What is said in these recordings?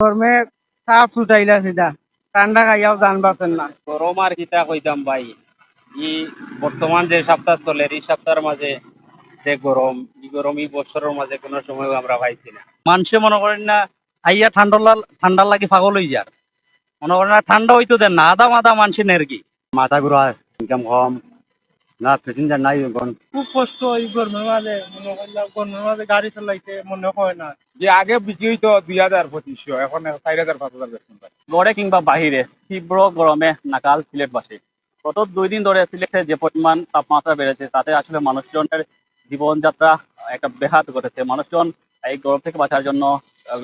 গরমে সাপ ছুটাইলা সিধা ঠান্ডা খাইয়াও জান না। গরম আর কিতা কইতাম ভাই। ই বর্তমান যে সপ্তাহ চলে, এই সপ্তাহের মাঝে যে গরম এই গরম এই বছরের মাঝে কোনো সময় আমরা পাইছি না। মানুষে মনে করেন না, আইয়া ঠান্ডা ঠান্ডার লাগি পাগল হয়ে যার মনে করেন না ঠান্ডা হইতো দেন না, আদা মাদা মানুষের নের কি মাথা ঘুরা ইনকাম কম। না প্যাসেঞ্জার নাই খুব কষ্ট এই গরমের মাঝে। মনে করলাম গরমের মাঝে গাড়ি চালাইতে মনে হয় না। যে আগে বিক্রি হইতো দুই হাজার পঁচিশশো এখন চার হাজার পাঁচ হাজার গড়ে কিংবা বাহিরে তীব্র গরমে নাকাল সিলেটবাসী গত দুই দিন ধরে সিলেটে যে পরিমাণ তাপমাত্রা বেড়েছে তাতে আসলে মানুষজনের জীবনযাত্রা একটা ব্যাঘাত ঘটেছে। মানুষজন এই গরম থেকে বাঁচার জন্য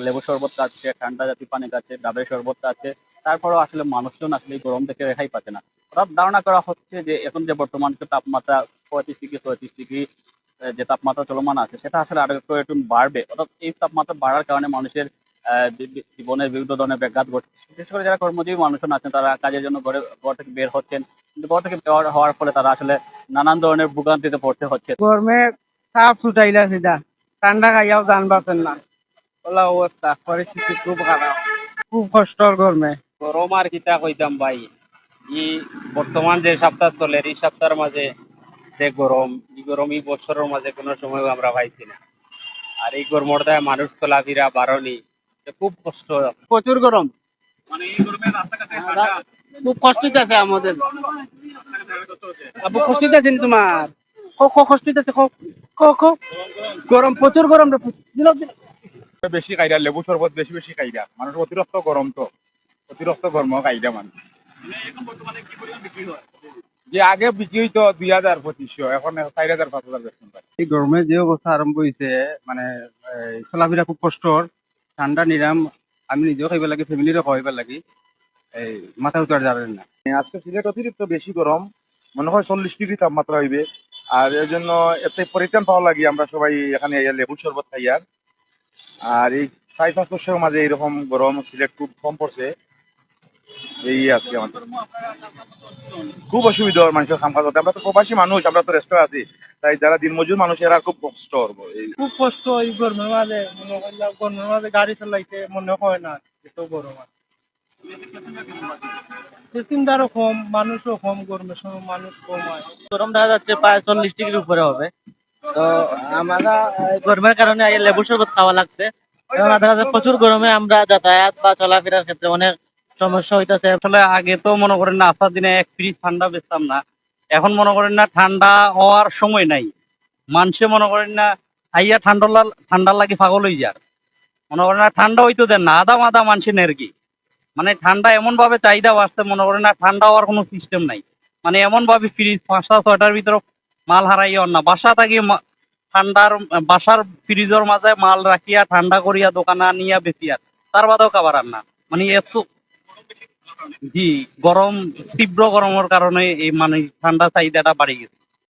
লেবু শরবত খাচ্ছে ঠান্ডা জাতীয় পানি খাচ্ছে ডাবের শরবত খাচ্ছে তারপরেও আসলে মানুষজন আসলে এই গরম থেকে রেহাই পাচ্ছে না। অর্থাৎ ধারণা করা হচ্ছে যে এখন যে বর্তমান যে তাপমাত্রা পঁয়ত্রিশ ডিগ্রি ছয়ত্রিশ ডিগ্রি যে তাপমাত্রা চলমান আছে সেটা আসলে আরও একটু একটু বাড়বে। অর্থাৎ এই তাপমাত্রা বাড়ার কারণে মানুষের জীবনের বিভিন্ন ধরনের ব্যাঘাত ঘটছে। বিশেষ করে যারা কর্মজীবী মানুষজন আছেন তারা কাজের জন্য ঘরে ঘর থেকে বের হচ্ছেন। কিন্তু ঘর থেকে বের হওয়ার ফলে তারা আসলে নানান ধরনের ভোগান্তিতে পড়তে হচ্ছে। গরমে সাপ ছুটাইলা সিধা ঠান্ডা খাইয়াও জান পাচ্ছেন না। ওলা অবস্থা পরিস্থিতি খুব খারাপ। খুব কষ্টর গরমে। গরম আর কিতা কইতাম ভাই। ই বর্তমান যে সপ্তাহ চলে এই সপ্তাহের মাঝে যে গরম এই গরম এই বছরের মাঝে কোনো সময় আমরা পাইছি না। আর এই গরমের দায় মানুষ চলাফেরা বারণি খুব কষ্ট। প্রচুর গরম। মানে এই গরমে রাস্তাঘাটে খুব কষ্ট আছে আমাদের। আবু কষ্ট তোমার? কষ্ট আছে গরম প্রচুর গরম বেশি খাইরা লেবু শরবত বেশি বেশি খাইরা। মানুষ অতিরিক্ত গরম তো। অতিরিক্ত গরম খাইরা মানুষ। যে আগে বিক্রি হইতো দুই হাজার পঁচিশশো এখন চার হাজার পাঁচ হাজার বেতন পায় এই গরমে যে অবস্থা আরম্ভ হয়েছে মানে এই, চলাফেরা খুব কষ্টর ঠান্ডা নিরাম আমি নিজেও খাইব লাগে ফ্যামিলিরও খাওয়াইব লাগে এই মাথা উঠার যাবেন না। আজকে সিলেট অতিরিক্ত বেশি গরম মনে হয় চল্লিশ ডিগ্রি তাপমাত্রা হইবে আর এর জন্য এতে পরিত্রাণ পাওয়া লাগি আমরা সবাই এখানে আইয়া লেবু শরবত খাইয়ার। আর এই চার পাঁচ বছরের মাঝে এরকম গরম সিলেট খুব কম পড়ছে। এই আজকে আমাদের। খুব অসুবিধা হয় মানুষের কাম কাজ করতে। আমরা তো প্রবাসী মানুষ আমরা তো রেস্টে আছি। তাই যারা দিনমজুর মানুষ এরা খুব কষ্ট করব। খুব কষ্ট এই গরমের মাঝে গরমের মাঝে গাড়ি চালাইতে মনে হয় না এত গরম পেসেঞ্জারও কম মানুষও কম গরমের সময় মানুষ কম হয়। গরম দেখা যাচ্ছে প্রায় চল্লিশ ডিগ্রির উপরে হবে। তো আমরা গরমের কারণে এই লেবু শরবত খাওয়া লাগছে। এবং দেখা যাচ্ছে প্রচুর গরমে আমরা যাতায়াত বা চলাফেরার ক্ষেত্রে অনেক সমস্যা হইতাছে। আসলে আগে তো মনে করেন না, আসার দিনে এক ফ্রিজ ঠান্ডা বেচতাম না। এখন মনে করেন না, ঠান্ডা হওয়ার সময় নাই। মানুষে মনে করেন না, আইয়া ঠান্ডা ঠান্ডার লাগি পাগল হয়ে যার। মনে করেন না, ঠান্ডা হইতো দেন না, আদা মাদা মানুষের নের কি মানে ঠান্ডা এমন ভাবে চাহিদা বাড়ছে, মনে করেন না, ঠান্ডা হওয়ার কোনো সিস্টেম নাই। মানে এমন ভাবে ফ্রিজ পাঁচটা, ছয়টার ভিতরে মাল হারাইও না। বাসা থাকি ঠান্ডার, বাসার ফ্রিজের মাঝে মাল রাখিয়া, ঠান্ডা করিয়া দোকানে আনিয়া বেচিয়া। তার বাদেও খাবার আর না। মানে এত জি গরম তীব্র গরমের কারণে এই মানে ঠান্ডা চাহিদাটা বাড়ি গেছে।